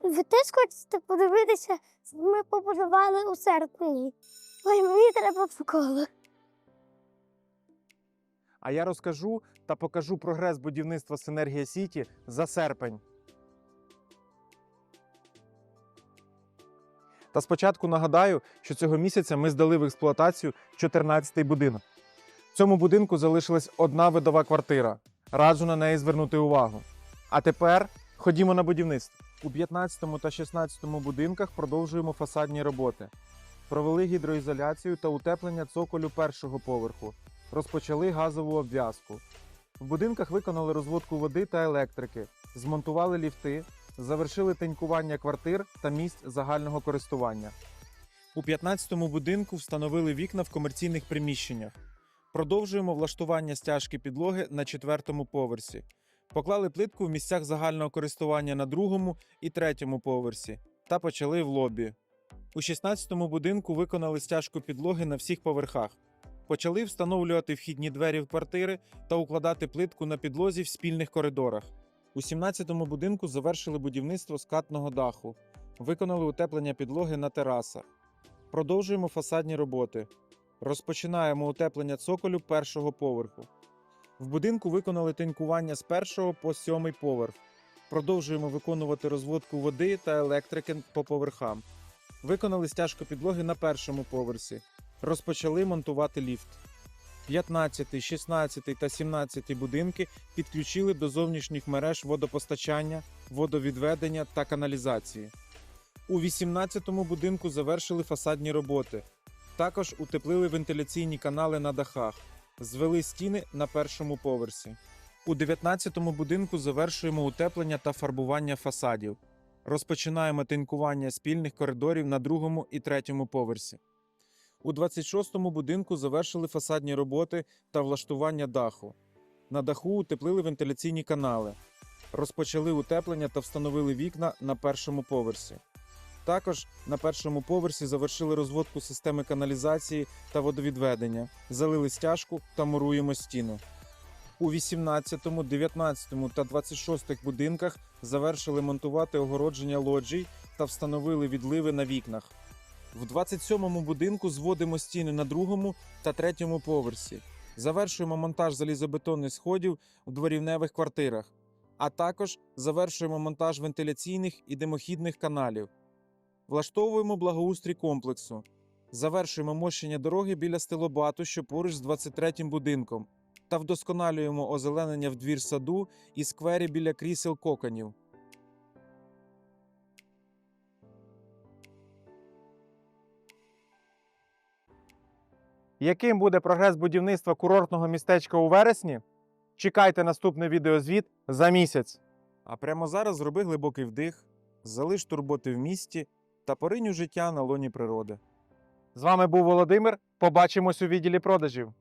Ви теж хочете подивитися? Ми побудували у серпні. Ой, мені треба в школу. А я розкажу та покажу прогрес будівництва Синергія Сіті за серпень. Та спочатку нагадаю, що цього місяця ми здали в експлуатацію 14-й будинок. В цьому будинку залишилась одна видова квартира. Раджу на неї звернути увагу. А тепер ходімо на будівництво. У 15 та 16 будинках продовжуємо фасадні роботи. Провели гідроізоляцію та утеплення цоколю першого поверху. Розпочали газову обв'язку. В будинках виконали розводку води та електрики, змонтували ліфти, завершили тенькування квартир та місць загального користування. У 15-му будинку встановили вікна в комерційних приміщеннях. Продовжуємо влаштування стяжки підлоги на четвертому поверсі. Поклали плитку в місцях загального користування на другому і третьому поверсі та почали в лобі. У 16-му будинку виконали стяжку підлоги на всіх поверхах. Почали встановлювати вхідні двері в квартири та укладати плитку на підлозі в спільних коридорах. У 17-му будинку завершили будівництво скатного даху, виконали утеплення підлоги на терасах. Продовжуємо фасадні роботи. Розпочинаємо утеплення цоколю першого поверху. В будинку виконали тинькування з першого по сьомий поверх. Продовжуємо виконувати розводку води та електрики по поверхам. Виконали стяжку підлоги на першому поверсі. Розпочали монтувати ліфт. 15, 16 та 17 будинки підключили до зовнішніх мереж водопостачання, водовідведення та каналізації. У 18-му будинку завершили фасадні роботи. Також утеплили вентиляційні канали на дахах, звели стіни на першому поверсі. У 19-му будинку завершуємо утеплення та фарбування фасадів. Розпочинаємо тинкування спільних коридорів на другому і третьому поверсі. У 26-му будинку завершили фасадні роботи та влаштування даху. На даху утеплили вентиляційні канали. Розпочали утеплення та встановили вікна на першому поверсі. Також на першому поверсі завершили розводку системи каналізації та водовідведення, залили стяжку та муруємо стіну. У 18, 19 та 26 будинках завершили монтувати огородження лоджій та встановили відливи на вікнах. В 27-му будинку зводимо стіни на другому та третьому поверсі. Завершуємо монтаж залізобетонних сходів у дворівневих квартирах, а також завершуємо монтаж вентиляційних і димохідних каналів. Влаштовуємо благоустрій комплексу. Завершуємо мощення дороги біля стилобату, що поруч з 23-м будинком, та вдосконалюємо озеленення в двір саду і сквері біля крісел коконів. Яким буде прогрес будівництва курортного містечка у вересні? Чекайте наступний відеозвіт за місяць. А прямо зараз зроби глибокий вдих, залиш турботи в місті та пориню життя на лоні природи. З вами був Володимир. Побачимось у відділі продажів.